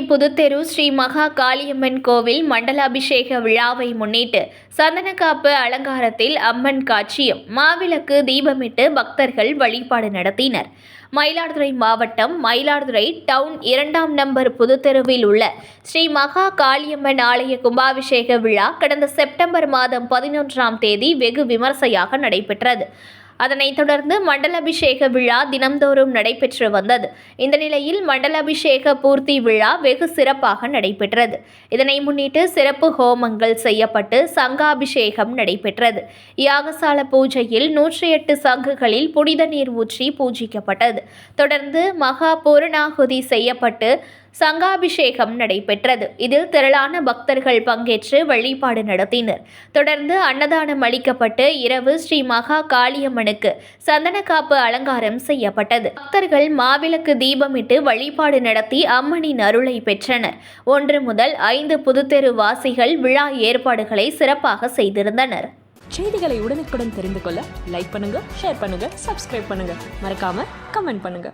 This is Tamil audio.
புதுத்தெரு ஸ்ரீ மகா காளியம்மன் கோவில் மண்டலாபிஷேக விழாவை முன்னிட்டு சந்தனக்காப்பு அலங்காரத்தில் அம்மன் காட்சியும் மாவிளக்கு தீபமிட்டு பக்தர்கள் வழிபாடு நடத்தினர். மயிலாடுதுறை மாவட்டம் மயிலாடுதுறை டவுன் இரண்டாம் நம்பர் புதுத்தெருவில் உள்ள ஸ்ரீ மகா காளியம்மன் ஆலய கும்பாபிஷேக விழா கடந்த செப்டம்பர் மாதம் பதினொன்றாம் தேதி வெகு விமர்சையாக நடைபெற்றது. அதனைத் தொடர்ந்து மண்டலாபிஷேக விழா தினம்தோறும் நடைபெற்று வந்தது. இந்த நிலையில் மண்டலாபிஷேக பூர்த்தி விழா வெகு சிறப்பாக நடைபெற்றது. இதனை முன்னிட்டு சிறப்பு ஹோமங்கள் செய்யப்பட்டு சங்காபிஷேகம் நடைபெற்றது. யாகசால பூஜையில் நூற்றி எட்டு சங்குகளில் புனித நீர் ஊற்றி பூஜிக்கப்பட்டது. தொடர்ந்து மகா பூரணாகுதி செய்யப்பட்டு சங்காபிஷேகம் நடைபெற்றது. இதில் திரளான பக்தர்கள் பங்கேற்று வழிபாடு நடத்தினர். தொடர்ந்து அன்னதானம் அளிக்கப்பட்டு இரவு ஸ்ரீ மகா காளியம்மனுக்கு சந்தனக்காப்பு அலங்காரம் செய்யப்பட்டது. பக்தர்கள் மாவிளக்கு தீபமிட்டு வழிபாடு நடத்தி அம்மனின் அருளை பெற்றனர். ஒன்று முதல் ஐந்து புதுத்தெரு வாசிகள் விழா ஏற்பாடுகளை சிறப்பாக செய்திருந்தனர். செய்திகளை உடனுக்குடன் தெரிந்து கொள்ள லைக் பண்ணுங்க ஷேர் பண்ணுங்க சப்ஸ்கிரைப் பண்ணுங்க. மறக்காம கமெண்ட் பண்ணுங்க.